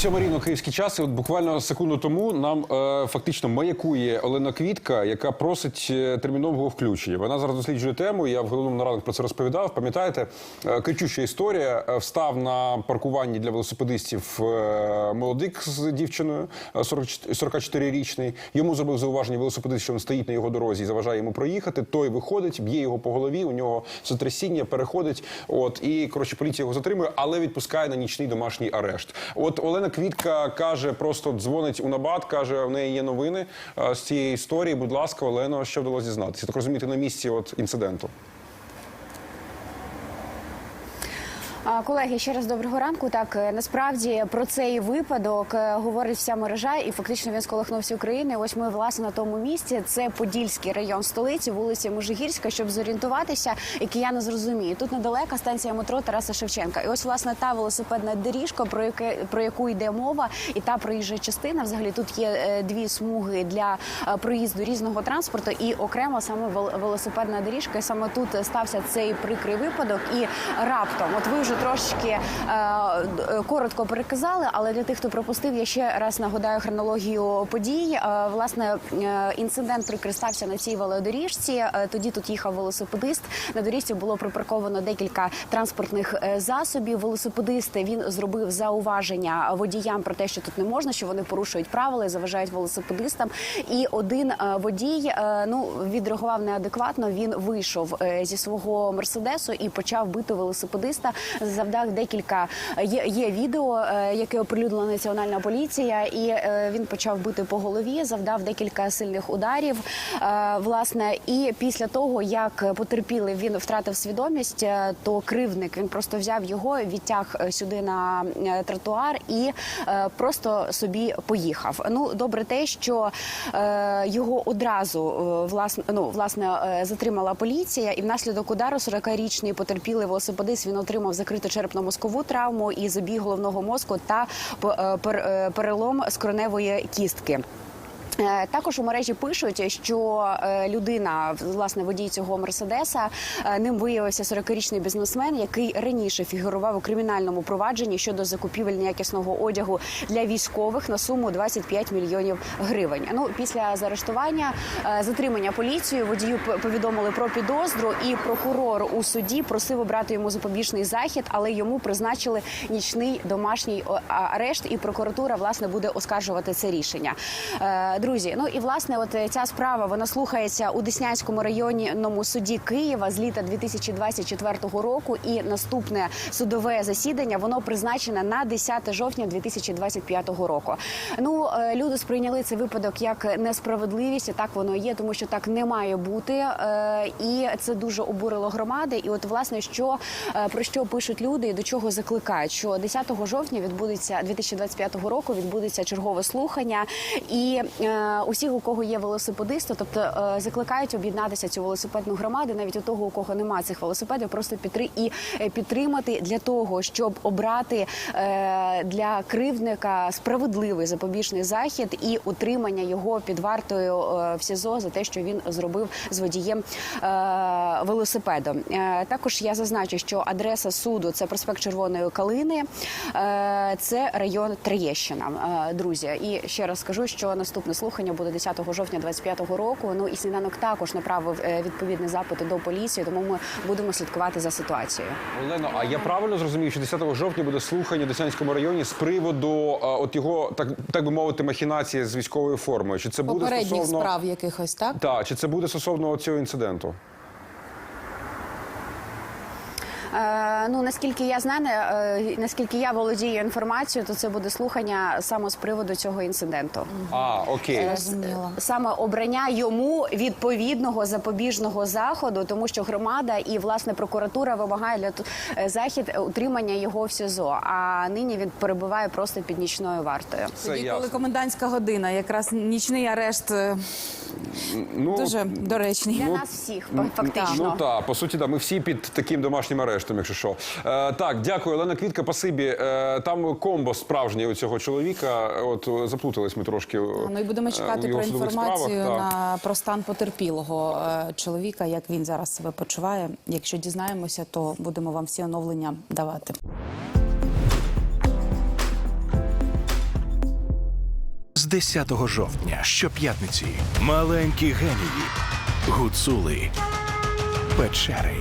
Сьома рівно київський час. І от буквально секунду тому нам е, фактично маякує Олена Квітка, яка просить е, термінового включення. Вона зараз досліджує тему. Я в головному нарадах про це розповідав. Пам'ятаєте, е, кричуща історія. Е, Встав на паркуванні для велосипедистів е, молодик з дівчиною е, 40 44-річний. Йому зробив зауваження велосипедист, що він стоїть на його дорозі і заважає йому проїхати. Той виходить, б'є його по голові. У нього сотрясіння переходить. От і коротше, поліція його затримує, але відпускає на нічний домашній арешт. От Олена Квітка каже, просто дзвонить у набат, каже, в неї є новини з цієї історії. Будь ласка, Олено, що вдалося дізнатися? Так розумієте, на місці от інциденту. А, Колеги, ще раз доброго ранку. Так е, насправді про цей випадок е, говорить вся мережа, і фактично він сколихнувся України. Ось ми власне на тому місці. Це Подільський район столиці, вулиця Межигірська, щоб зорієнтуватися, і кияни зрозуміють. Тут недалека станція метро Тараса Шевченка. І ось власне та велосипедна доріжка, про яке про яку йде мова, і та проїжджа частина. Взагалі тут є е, дві смуги для проїзду різного транспорту, і окремо саме вел- велосипедна доріжка. Саме тут стався цей прикрий випадок. І раптом, от ви вже трошки е, коротко переказали, але для тих, хто пропустив, я ще раз нагадаю хронологію подій. Е, власне, е, інцидент прикрий стався на цій велодоріжці. Тоді тут їхав велосипедист. На доріжці було припарковано декілька транспортних засобів. Велосипедист він зробив зауваження водіям про те, що тут не можна, що вони порушують правила і заважають велосипедистам. І один водій ну відреагував неадекватно. Він вийшов зі свого мерседесу і почав бити велосипедиста. Завдав декілька є, є відео, е, яке оприлюднила національна поліція, і е, він почав бити по голові, завдав декілька сильних ударів. Е, Власне, і після того як потерпілий він втратив свідомість, то кривник він просто взяв його, відтяг сюди на тротуар і просто собі поїхав. Ну добре, те, що його одразу власне, ну, власне затримала поліція, і внаслідок удару 40-річний потерпілий велосипедист він отримав закриту черепно-мозкову травму і забій головного мозку та е, е, перелом скроневої кістки. Е, Також у мережі пишуть, що е, людина, власне, водій цього мерседеса, е, ним виявився 40-річний бізнесмен, який раніше фігурував у кримінальному провадженні щодо закупівель неякісного одягу для військових на суму 25 мільйонів гривень. Ну після заарештування затримання поліцією водію повідомили про підозру, і прокурор у суді просив обрати йому запобіжний захід, але йому призначили нічний домашній арешт, і прокуратура власне буде оскаржувати це рішення. Друзі, ну і власне, от е, ця справа вона слухається у Деснянському районному суді Києва з літа 2024 року. І наступне судове засідання воно призначене на 10 жовтня 2025 року. Ну е, люди сприйняли цей випадок як несправедливість, так воно є, тому що так не має бути. Е, І це дуже обурило громади. І от власне, що про що пишуть люди і до чого закликають, що 10 жовтня відбудеться 2025 року. Відбудеться чергове слухання, і усіх, у кого є велосипедисти, тобто е, закликають об'єднатися цю велосипедну громаду, навіть у того, у кого немає цих велосипедів, просто підтри і е, підтримати для того, щоб обрати е, для кривдника справедливий запобіжний захід і утримання його під вартою е, в СІЗО за те, що він зробив з водієм е, велосипедом. Е, також я зазначу, що адреса суду це проспект Червоної Калини, е, це район Троєщина. Е, друзі, і ще раз скажу, що наступне слухання буде 10 жовтня 2025 року. Ну і сніданок також направив відповідний відповідні запити до поліції, тому ми будемо слідкувати за ситуацією. Олено, а я правильно зрозумів, що 10 жовтня буде слухання в Деснянському районі з приводу а, от його так так би мовити махінації з військовою формою? Чи це буде Попередніх стосовно справ якихось, так? Так, чи це буде стосовно цього інциденту? Е, ну наскільки я знаю, е, наскільки я володію інформацією, то це буде слухання саме з приводу цього інциденту. А, окей. Саме обрання йому відповідного запобіжного заходу, тому що громада і власне прокуратура вимагає для е, захід е, утримання його в СІЗО. А нині він перебуває просто під нічною вартою. Тоді, коли комендантська година, якраз нічний арешт е, Ну, дуже доречний. Для нас всіх фактично. Ну так, по суті, да, ми всі під таким домашнім арештом. Арештом, якщо що. Е, так, дякую, Олена Квітка, пасибі. Е, там комбо справжнє у цього чоловіка. От е, заплутались ми трошки. Ну і будемо е, чекати про інформацію справах, на про стан потерпілого е, чоловіка, як він зараз себе почуває. Якщо дізнаємося, то будемо вам всі оновлення давати. З 10 жовтня щоп'ятниці маленькі генії, гуцули, печери,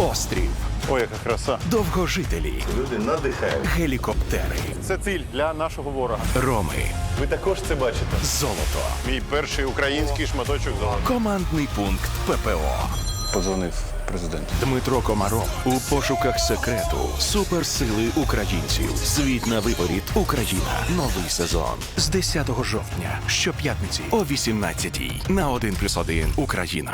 острів, Ой, яка краса. довгожителі, Люди надихають. гелікоптери, Це ціль для нашого ворога. роми, Ви також це бачите. золото, Мій перший український шматочок золота. командний пункт ППО. Подзвонив президент. Дмитро Комаров у пошуках секрету суперсили українців. Світ на виворіт. Україна. Новий сезон з 10 жовтня щоп'ятниці о 18 на 1+,1 Україна.